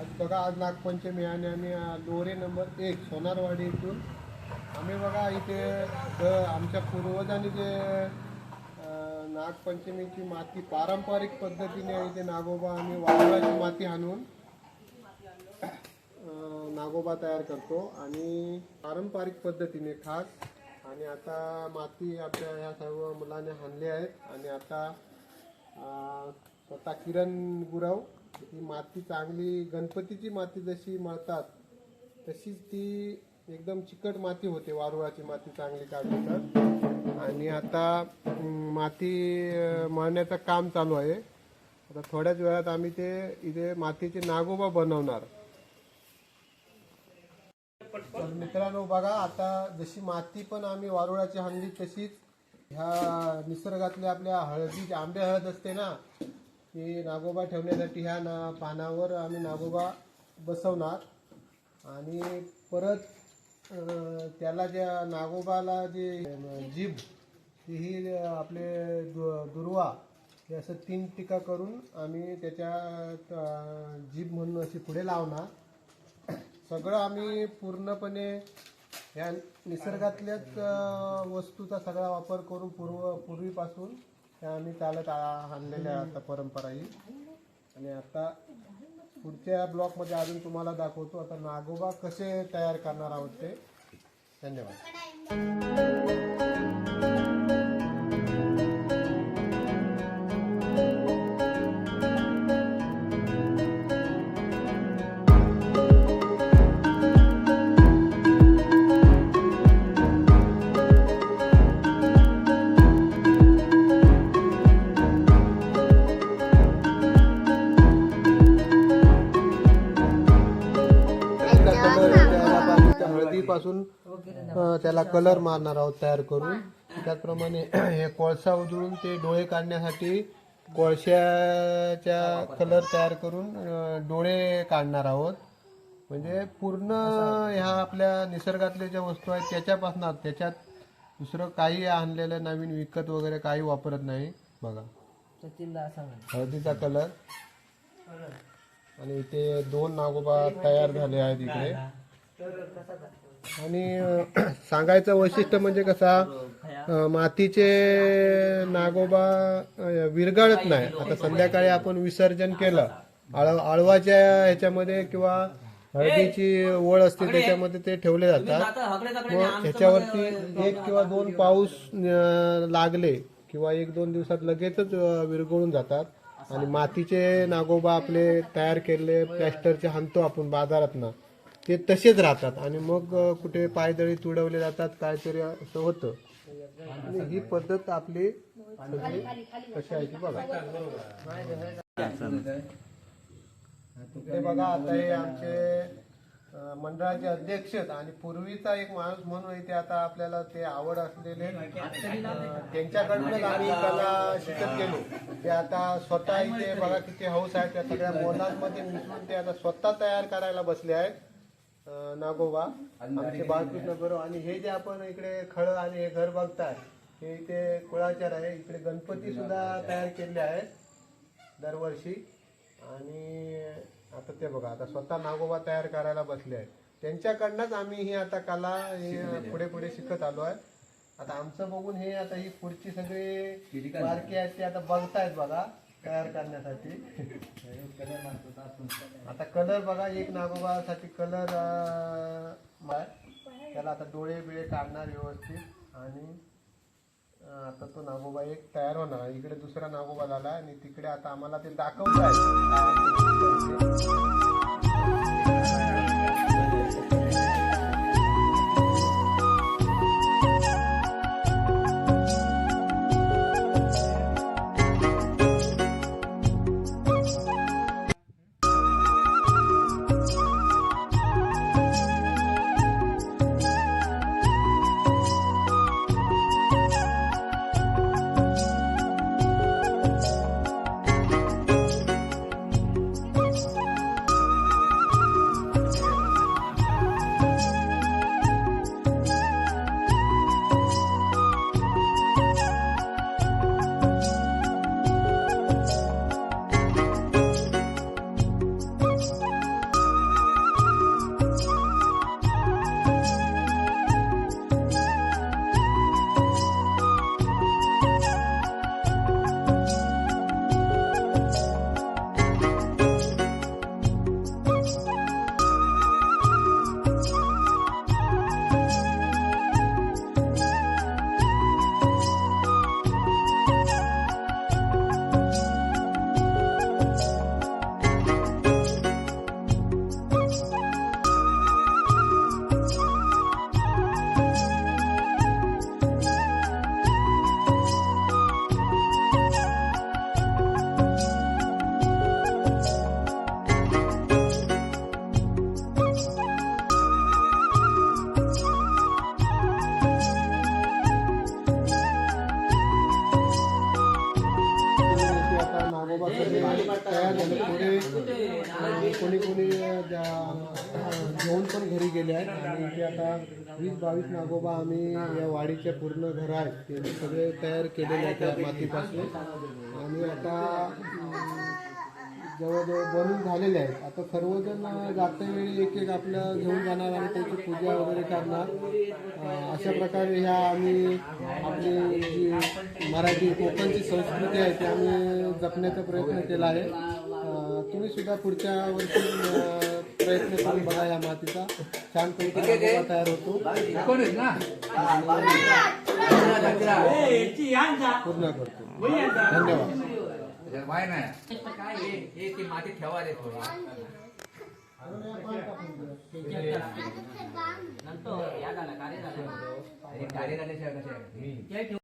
आज बघा आज नागपंचमी आणि आम्ही अ, लोरे नंबर एक सोनारवाडी इथून. आम्ही बघा इथे आमच्या पूर्वजांनी जे नागपंचमीची माती पारंपरिक पद्धतीने इथे नागोबा आम्ही वारुळाची माती आणून नागोबा तयार करतो. आणि पारंपरिक पद्धतीने खास आणि आता माती आपल्या ह्या सर्व मुलाने आणले आहेत. आणि आता स्वतः किरण गुरव ती माती चांगली गणपतीची माती जशी मळतात तशीच ती एकदम चिकट माती होते वारुळाची माती चांगली काढली तर. आणि आता माती मळण्याचं काम चालू आहे. आता थोड्याच वेळात आम्ही ते इथे मातीचे नागोबा बनवणार. तर मित्रांनो बघा आता जशी माती पण आम्ही वारुळाची हाणली तशीच ह्या निसर्गातल्या आपल्या हळदी आंबे हळद असते ना की नागोबा ठेवण्यासाठी ह्या ना पानावर आम्ही नागोबा बसवणार. आणि परत त्याला ज्या नागोबाला जे जीभ तीही आपले दु- दुर्वा हे असं तीन टीका करून आम्ही त्याच्या जीभ म्हणून अशी पुढे लावणार. सगळं आम्ही पूर्णपणे ह्या निसर्गातल्याच वस्तूचा सगळा वापर करून पूर्व पूर्वीपासून त्या आम्ही चालत आ- आणलेल्या आता परंपरा ही. आणि आता पुढच्या ब्लॉकमध्ये अजून तुम्हाला दाखवतो. आता नागोबा कसे तयार करणार आहोत ते. धन्यवाद. अ, त्याला कलर मारणार आहोत तयार करून. त्याचप्रमाणे हे कोळसा उजळून ते डोळे काढण्यासाठी कोळशाच्या कलर तयार करून डोळे काढणार आहोत. म्हणजे पूर्ण ह्या आपल्या निसर्गातल्या ज्या वस्तू आहेत त्याच्यापासून त्याच्यात दुसरं काही आणलेलं नवीन विकत वगैरे काही वापरत नाही. बघा. हळदीचा कलर. आणि इथे दोन नागोबा तयार झाले आहेत इकडे. आणि सांगायचं वैशिष्ट्य म्हणजे कसा मातीचे नागोबा विरघळत नाही. आता संध्याकाळी आपण विसर्जन केलं आळ आळवाच्या ह्याच्यामध्ये किंवा हळदीची ओळ असते त्याच्यामध्ये ते ठेवले जातात. मग ह्याच्यावरती एक किंवा दोन पाऊस लागले किंवा एक दोन दिवसात लगेचच विरघळून जातात. आणि मातीचे नागोबा आपले तयार केले प्लॅस्टरचे हाणतो आपण बाजारातनं ते तसेच राहतात. आणि मग कुठे पायदळी तुडवले जातात काहीतरी असं होतं. आणि ही पद्धत आपली कशी आहे ती बघा. बघा आता हे आमचे मंडळाचे अध्यक्ष आणि पूर्वीचा एक माणूस म्हणून इथे आता आपल्याला ते आवड असलेले त्यांच्याकडूनच आम्ही त्याला शिकत गेलो. ते आता स्वतः इथे बघा किती हौस आहे त्या सगळ्या मोलांमध्ये मिसळून ते आता स्वतः तयार करायला बसले आहेत. नागोबा आमचे बाळकृष्ण गुरु आणि हे जे आपण इकडे खळ आणि हे घर बघताय हे इथे कुळाचार आहे. इकडे गणपती सुद्धा तयार केले आहेत दरवर्षी. आणि आता ते बघा आता स्वतः नागोबा तयार करायला बसले आहेत. त्यांच्याकडनंच आम्ही ही आता कला ही पुढे पुढे शिकत आलो आहे. आता आमचं बघून हे आता ही पुढची सगळी बारकी आहेत ते आता बघतायत बघा. तयार करण्यासाठी. आता कलर बघा एक नागोबासाठी कलर त्याला आता डोळे बिळे काढणार व्यवस्थित. आणि आता तो नागोबा एक तयार होणार. आहे. इकडे दुसरा नागोबा झाला आणि तिकडे आता आम्हाला ते दाखवत आहे घेऊन पण घरी गेले आहेत आणि इथे आता वीस बावीस नागोबा आम्ही या वाडीचे पूर्ण घर आहेत ते सगळे तयार केलेले आहेत त्या मातीपासून. आणि आता जवळजवळ बनून झालेले आहेत. आता सर्वजण जातेवेळी एक एक आपलं घेऊन जाणार आणि त्याची पूजा वगैरे करणार. अशा प्रकारे ह्या आम्ही आपली जी मराठी कोकणची संस्कृती आहे ती आम्ही जपण्याचा प्रयत्न केला आहे. तुम्ही सुद्धा पुढच्या वर्षी प्रयत्न करून बघा या मातीचा छानपैकी नागोबा तयार होतो कोणीच ना? पूर्ण करतो धन्यवाद वाय नाही काय हे हे ती माती ठेवा रे थोडी नंतर या झाला कार्य झालं कार्य झाल्याशिवाय कसे